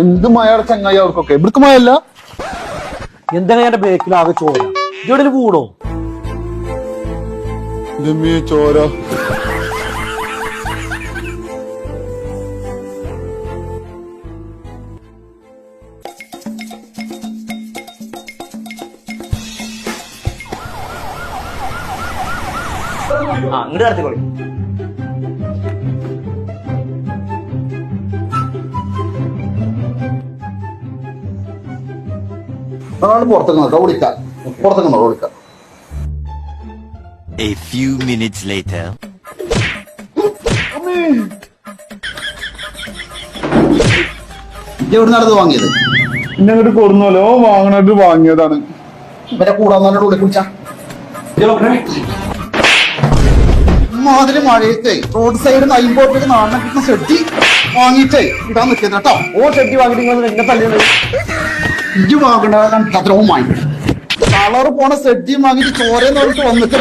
എന്ത് മഴയുടെ ചങ്ങായി അവർക്കൊക്കെ? ഇവർക്ക് മഴയല്ല? എന്താണ് എന്റെ ബ്രേക്കിൽ ആകെ ചോര? ഇവിടെ കൂടോ ചോര. ആ ഇങ്ങോട്ട് നടത്തിക്കോളി. ഒരാൾ പുറത്തേക്ക് നോക്കാം വിളിക്കാം പുറത്തേക്ക് നോക്കാം വിളിക്കാം A few minutes later. എവിടെ നടന്ന് വാങ്ങിയത്? എന്നെ അങ്ങോട്ട് കൊടുന്നല്ലോ വാങ്ങണത് വാങ്ങിയതാണ്. ഇവരെ പറഞ്ഞിട്ട് ഉള്ളിൽ കുടിച്ചാ മാതിരി മഴയത്തെ റോഡ് സൈഡ് നൈമ്പോട്ടേക്ക് നാടിനെ കിട്ടുന്ന ഷെഡ്ഡി വാങ്ങിയിട്ടേ ഇടാൻ നിൽക്കുന്നത് കേട്ടോ. ഓ ഷെഡ്ഡി വാങ്ങിയിട്ട് നിങ്ങൾ എന്നെ തല്ലിയത് ഇജ്ജ് വാങ്ങണ്ട അത്രവും വാങ്ങി കളറ് പോണ സെഡ്ജിയും വാങ്ങിയിട്ട് ചോരയെന്ന് പറഞ്ഞിട്ട് വന്നിട്ട്